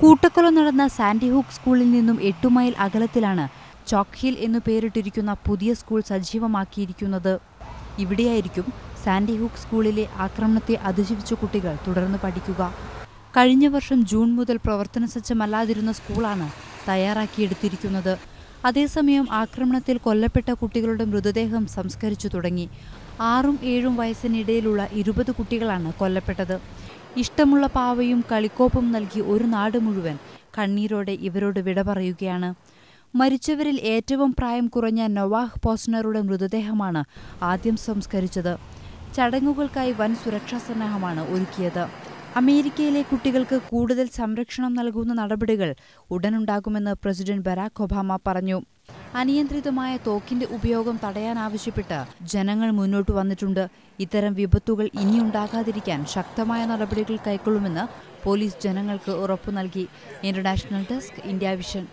കൂട്ടക്കൊല നടന്ന സാൻഡിഹൂക്ക് സ്കൂളിൽ നിന്നും എട്ടു മൈൽ അകലത്തിലാണ് ചോക്ക് ഹിൽ എന്നു പേരിട്ടിരിക്കുന്ന പുതിയ സ്കൂൾ സജീവമാക്കിയിരിക്കുന്നത്. ഇവിടെയായിരിക്കും സാൻഡിഹൂക്ക് സ്കൂളിലെ ആക്രമണത്തെ അതിജീവിച്ച കുട്ടികൾ തുടർന്ന് പഠിക്കുക. കഴിഞ്ഞ വർഷം ജൂൺ മുതൽ പ്രവർത്തന സജ്ജമല്ലാതിരുന്ന സ്കൂളാണ് തയ്യാറാക്കിയെടുത്തിരിക്കുന്നത്. അതേസമയം ആക്രമണത്തിൽ കൊല്ലപ്പെട്ട കുട്ടികളുടെ മൃതദേഹം സംസ്കരിച്ചു തുടങ്ങി. ആറും ഏഴും വയസ്സിനിടയിലുള്ള ഇരുപത് കുട്ടികളാണ് കൊല്ലപ്പെട്ടത്. ഇഷ്ടമുള്ള പാവയും കളിക്കോപ്പും നൽകി ഒരു നാട് മുഴുവൻ. കണ്ണീരോടെ ഇവരോട് വിട പറയുകയാണ്. മരിച്ചവരിൽ ഏറ്റവും പ്രായം കുറഞ്ഞ നൊവാഹ് പോസ്നറുടെ മൃതദേഹമാണ് ആദ്യം സംസ്കരിച്ചത്. ചടങ്ങുകൾക്കായി വൻ സുരക്ഷാ സന്നാഹമാണ് ഒരുക്കിയത്. അമേരിക്കയിലെ കുട്ടികൾക്ക് കൂടുതൽ സംരക്ഷണം നൽകുന്ന നടപടികൾ ഉടനുണ്ടാകുമെന്ന് പ്രസിഡന്റ് ബരാക് ഒബാമ പറഞ്ഞു. അനിയന്ത്രിതമായ തോക്കിന്റെ ഉപയോഗം തടയാനാവശ്യപ്പെട്ട് ജനങ്ങൾ മുന്നോട്ട് വന്നിട്ടുണ്ട്. ഇത്തരം വിപത്തുകൾ ഇനിയുണ്ടാകാതിരിക്കാൻ ശക്തമായ നടപടികൾ കൈക്കൊള്ളുമെന്ന് പോലീസ് ജനങ്ങൾക്ക് ഉറപ്പു നൽകി. International desk India Vision.